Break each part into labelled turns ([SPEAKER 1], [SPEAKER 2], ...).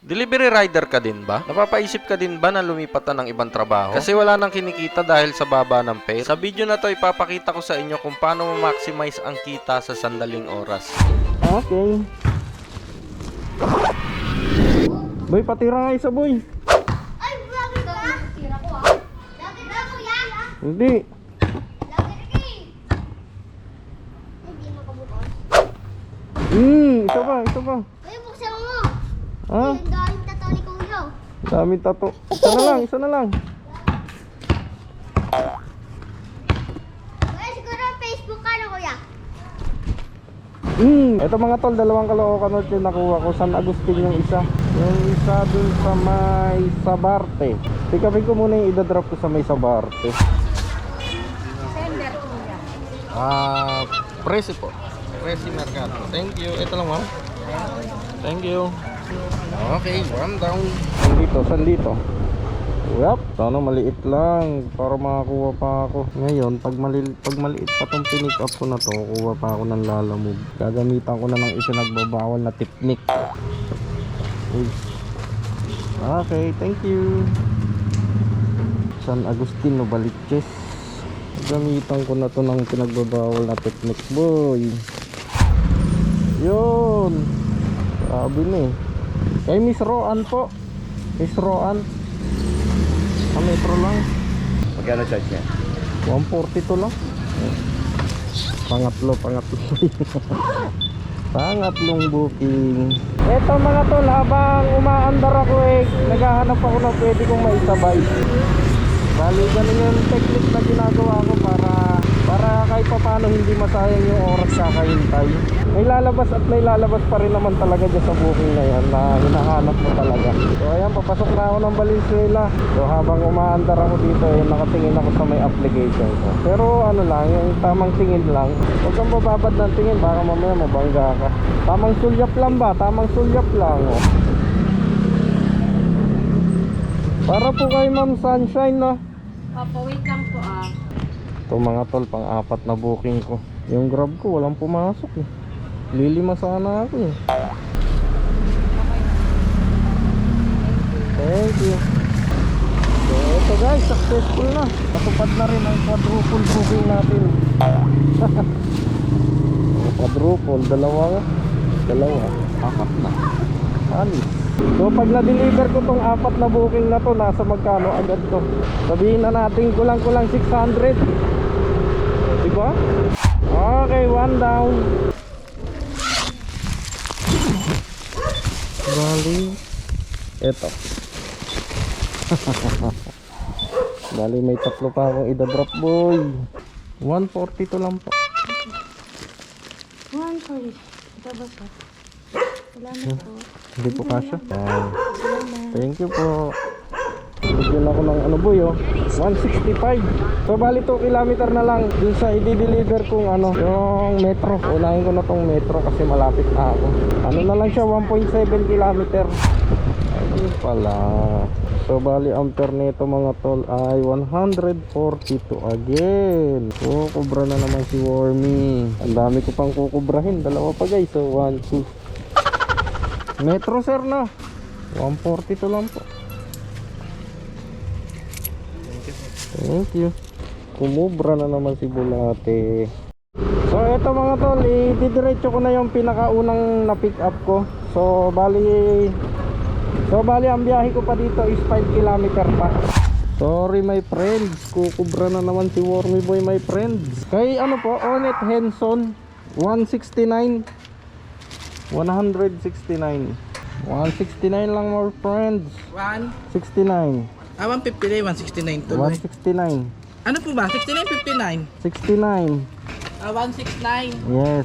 [SPEAKER 1] Delivery rider ka din ba? Napapaisip ka din ba na lumipat na ng ibang trabaho? Kasi wala nang kinikita dahil sa baba ng pay? Sa video na to ipapakita ko sa inyo kung paano ma-maximize ang kita sa sandaling oras.
[SPEAKER 2] Okay. Boy, patira nga isa, boy.
[SPEAKER 3] Ay, vlogger ka? Tira ko ah. Vlogger ka, kuya?
[SPEAKER 2] Hindi.
[SPEAKER 3] Vlogger ka eh. Hindi makabukas.
[SPEAKER 2] Hmm, isa pa, isa pa. Ha?
[SPEAKER 3] Ang daming tato ni kuya.
[SPEAKER 2] Daming tato. Isa na lang, isa na lang.
[SPEAKER 3] Kuya, siguro Facebook ka na kuya.
[SPEAKER 2] Hmm. Ito mga tol, dalawang kalookan ulit yung nakuha ko. San Agustin yung isa. Yung isa dun sa may Sabarte. Pick upin ko muna yung idadrop ko sa may Sabarte.
[SPEAKER 3] Sender kuya.
[SPEAKER 1] Ah, presi po. Presi Mercado. Thank you. Ito lang, ma'am. Thank you. Okay, one down.
[SPEAKER 2] Saan dito? Saan dito? Yup, sana maliit lang para makakuha pa ako. Ngayon, pag, mali pag maliit pa tong pinick up ko na to, kukuha pa ako ng lalamove. Gagamitan ko na ng ipinagbabawal na technique. Okay, thank you. San Agustino Baliches. Gamitan ko na to ng pinagbabawal na technique, boy. Yun. Sabi na eh. Kay Miss Roan po. Miss Roan. Sa metro lang.
[SPEAKER 4] Magkano charge niya?
[SPEAKER 2] 142 lang. Pangatlo, pangatlo. Pangatlong booking. Eto mga tol, habang umaandar ako eh, naghahanap ako ng pwede kong maisabay. Bali, ganun yung technique na ginagawa ko para para kahit pa paano hindi masayang yung oras kakahintay. May lalabas at may lalabas pa rin naman talaga dyan sa booking na yan na hinahanap mo talaga. So ayan, papasok na ako ng Valenzuela. So habang umaandar ako dito, eh, nakatingin ako sa may application ko. Pero ano lang, yung tamang tingin lang. Huwag kang bababad ng tingin, baka mamaya mabangga ka. Tamang sulyap lang ba? Tamang sulyap lang. Oh. Para po kay Ma'am Sunshine na.
[SPEAKER 5] Opo, wait lang po ah.
[SPEAKER 2] Ito mga tol, pang apat na booking ko. Yung grab ko, walang pumasok eh. Lilima sana ako eh. Thank you. So ito guys, successful na. Natupad na rin ang quadruple booking natin. quadruple, dalawa. Dalawa, apat na. Anis. So pag na-deliver ko tong apat na booking na to, nasa magkano agad to? Sabihin na natin kulang-kulang 600. Diba? Okay, one down. Bali. Eto. Bali may tatlo pa akong idadrop boy. 142 lang po.
[SPEAKER 5] One for it. Ito ba siya? Salamat po.
[SPEAKER 2] Hindi po kasha. Ayan. Thank you po. Bigyan ako ng ano boy oh. 165. So bali 2 kilometer na lang dun sa i-deliver kong ano, yung metro. Unahin ko na tong metro kasi malapit na ako. Ano na lang siya 1.7 kilometer. Ayun pala. So bali ampere nito mga tol ay 142 again. So kubra na naman si Wormy. Ang dami ko pang kukubrahin. Dalawa pa guys. So 1, 2, Metro sir na. 142 lang po. Thank you. Kumubra na naman si Bulate. So eto mga tol, ididiretso ko na yung pinakaunang na pick up ko. So bali So bali ang biyahe ko pa dito is 5 kilometer pa. Sorry my friends, kukubra na naman si Wormy Boy my friends. Kay ano po, Onet Henson 169 169 169 lang more friends
[SPEAKER 6] 1,
[SPEAKER 2] 69
[SPEAKER 6] ah, 159, 169 tuloy.
[SPEAKER 2] 169
[SPEAKER 6] Ano po ba? 69, 59?
[SPEAKER 2] 69
[SPEAKER 6] Ah, 169.
[SPEAKER 2] Yes.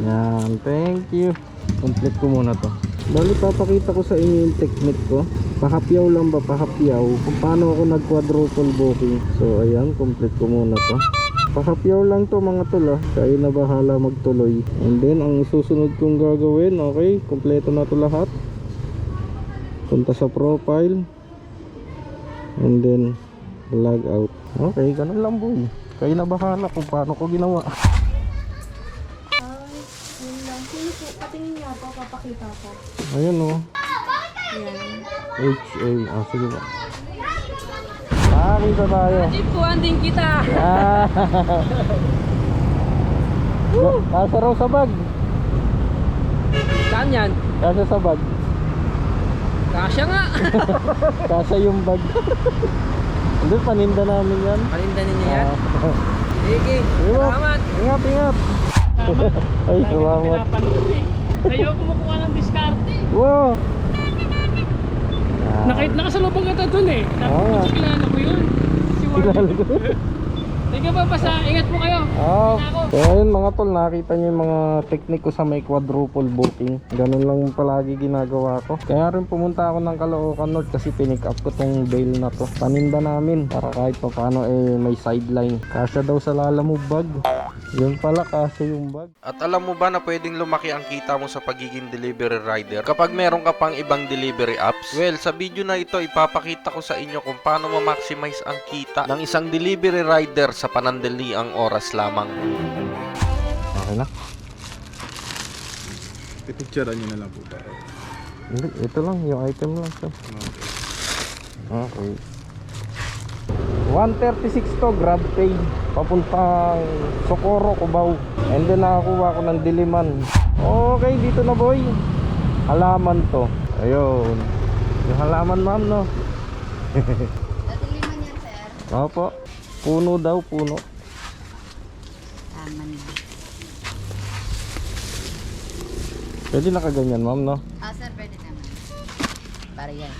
[SPEAKER 2] Yan, thank you. Complete ko muna to. Bali papakita ko sa inyo yung technique ko. Pahapyaw lang ba, pahapyaw Kung paano ako nag quadruple booking. So ayan, complete ko muna to. Pahapyaw lang to mga tol ah. Kayo na bahala magtuloy. And then ang susunod kong gagawin Okay, kompleto na to lahat. Punta sa profile And then log out Okay, ganun lang boy Kayo na bahala kung paano ko ginawa
[SPEAKER 5] papakita ko.
[SPEAKER 2] Ayun oh
[SPEAKER 5] Yan.
[SPEAKER 2] HA. Ah, sige ba. Ah, kita tayo.
[SPEAKER 5] Ipuan din kita.
[SPEAKER 2] Ah. Kasa raw sa bag.
[SPEAKER 5] Saan yan?
[SPEAKER 2] Kasa sa bag.
[SPEAKER 5] Kasya nga.
[SPEAKER 2] Kasa yung bag. Hindi, paninda namin yan.
[SPEAKER 5] Palinda ninyo yan.
[SPEAKER 2] Ah.
[SPEAKER 5] Sige. Salamat.
[SPEAKER 2] Ingat, ingat. Ay, salamat.
[SPEAKER 7] Ayaw kumukuha ng diskarte.
[SPEAKER 2] Wow.
[SPEAKER 7] Nakait nakasalubong kita dun eh. Tapos kilala ko yun. Si Warren.
[SPEAKER 2] Kilala ko.
[SPEAKER 7] Sige pa, basta ingat po kayo.
[SPEAKER 2] Ah,
[SPEAKER 7] Ako.
[SPEAKER 2] kaya yun mga tol, nakita niyo yung mga teknik ko sa may quadruple booking. Ganun lang palagi ginagawa ko. Kaya rin pumunta ako ng Caloocan North kasi pinick up ko tong bail na to. Paninda namin para kahit pa paano eh may sideline. Kasya daw sa lalamove bag. Yun pala kasya yung bag.
[SPEAKER 1] At alam mo ba na pwedeng lumaki ang kita mo sa pagiging delivery rider kapag meron ka pang ibang delivery apps? Well, sa video na ito ipapakita ko sa inyo kung paano ma-maximize ang kita ng isang delivery rider sa panandali ang oras lamang.
[SPEAKER 2] Okay na?
[SPEAKER 4] Pipicturean nyo na lang po tayo.
[SPEAKER 2] Hindi, ito lang, yung item lang siya. Okay. 136 to grab pay papuntang Socorro, Cubao and then nakakuha ko ng Diliman okay dito na boy halaman to ayun yung halaman ma'am no
[SPEAKER 3] Dati lima niyan, sir.
[SPEAKER 2] opo puno daw puno
[SPEAKER 3] na.
[SPEAKER 2] pwede nakaganyan ma'am no
[SPEAKER 3] Ah, sir, pwede naman. Para yan.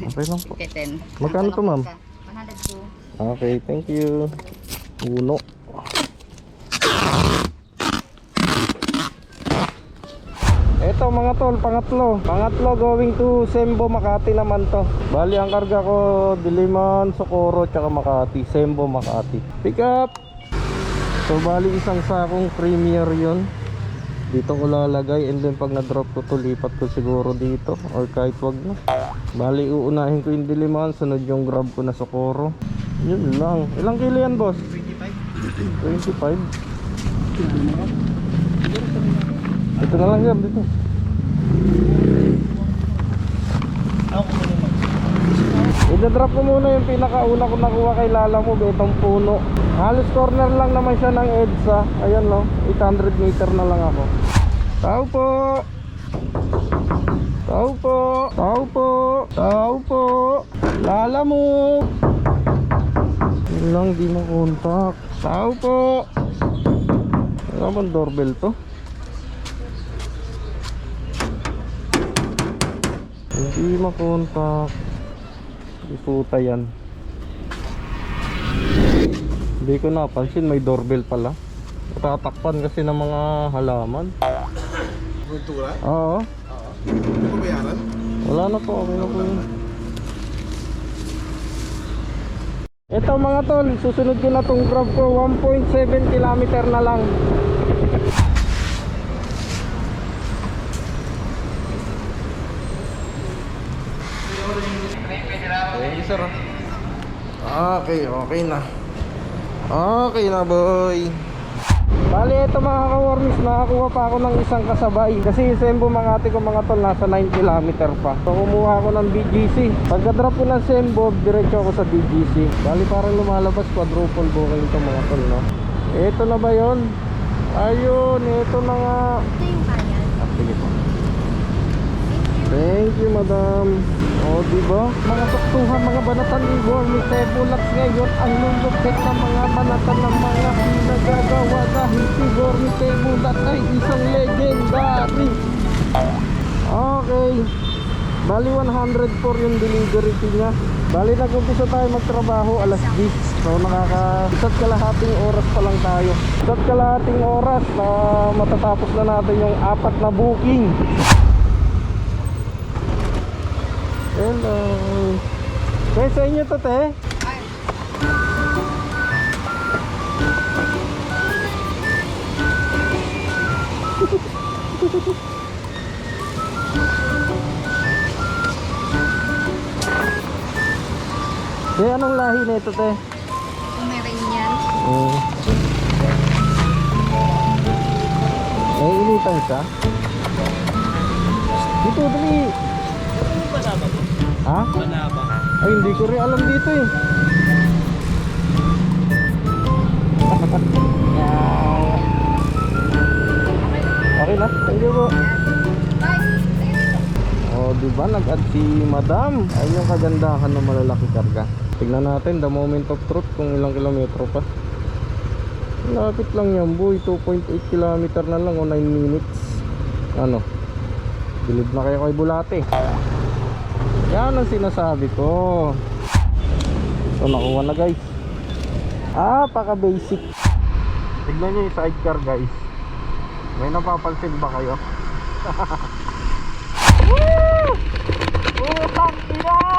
[SPEAKER 2] okay lang po. Magkano to, ma'am?
[SPEAKER 3] 102.
[SPEAKER 2] Okay, thank you. Uno. Ito mga tol, pangatlo. Pangatlo going to Sembo, Makati naman to. Bali ang karga ko Diliman, Socorro, tsaka Makati. Sembo, Makati. Pick up! So bali isang sakong premier yun. Dito ko lalagay and then pag na-drop ko to lipat ko siguro dito or kahit wag na. Bali uunahin ko yung Diliman, sunod yung grab ko na Socorro. Yun lang. Ilang kilo yan, boss? 25. 25? Ito na lang yan, dito. I-drop ko muna yung pinakauna ko nakuha kay Lala mo, itong puno. Halos corner lang naman siya ng EDSA. Ayan no, 800 meter na lang ako. Tao po! Tao po! Tao po! Tao po! Lala mo! Yun lang, di mo contact. Tao po! Wala bang doorbell to? Hindi makontak. Isuta yan. Hindi ko napansin may doorbell pala. Tatakpan kasi ng mga halaman.
[SPEAKER 4] Kultura?
[SPEAKER 2] Oo.
[SPEAKER 4] Ko bayaran?
[SPEAKER 2] Wala na po, okay na po yun. Ito mga tol, susunod ko na tong grab ko 1.7 kilometer na lang. You sir. Okay, okay na. Okay na boy. Bali ito mga ka-warmis, nakakuha pa ako ng isang kasabay. Kasi Sembo Makati ko mga tol, nasa 9 km pa. So kumuha ako ng BGC Pagka-drop ko ng Sembo, diretso ako sa BGC Bali parang lumalabas, quadruple booking ito mga tol no? Ito na ba yon? Ayun, ito na nga. Ah, Sige po. Thank you. Madam. O diba? Mga saktuhan, mga banatan ni Gormy Tebulak ngayon Ang lulupit ng mga banatan ng mga si Tebulak ay isang legendary Okay. Bali 104 yung delivery fee niya. Bali nag-umpisa tayo magtrabaho alas 10 So nakaka isa't kalahating oras pa lang tayo. Isa't kalahating oras na matatapos na natin yung apat na booking. Hello. Kaya sa inyo to, te? Te, anong lahi na ito, te?
[SPEAKER 3] Pomeranian.
[SPEAKER 2] Mm. May initan siya? Dito, dali. Ha?
[SPEAKER 7] Manaba.
[SPEAKER 2] Ay, hindi ko rin alam dito eh. okay po. Oh, di ba nag-add si Madam? Ayun yung kagandahan ng malalaki karga. Tignan natin the moment of truth kung ilang kilometro pa. Lapit lang yan boy, 2.8 kilometer na lang o 9 minutes. Ano? Bilib na kayo kay Bulate. Yan ang sinasabi ko. So nakuha na guys. Ah, paka basic. Tignan nyo yung sidecar guys. May napapansin ba kayo? Woo! Utang ina!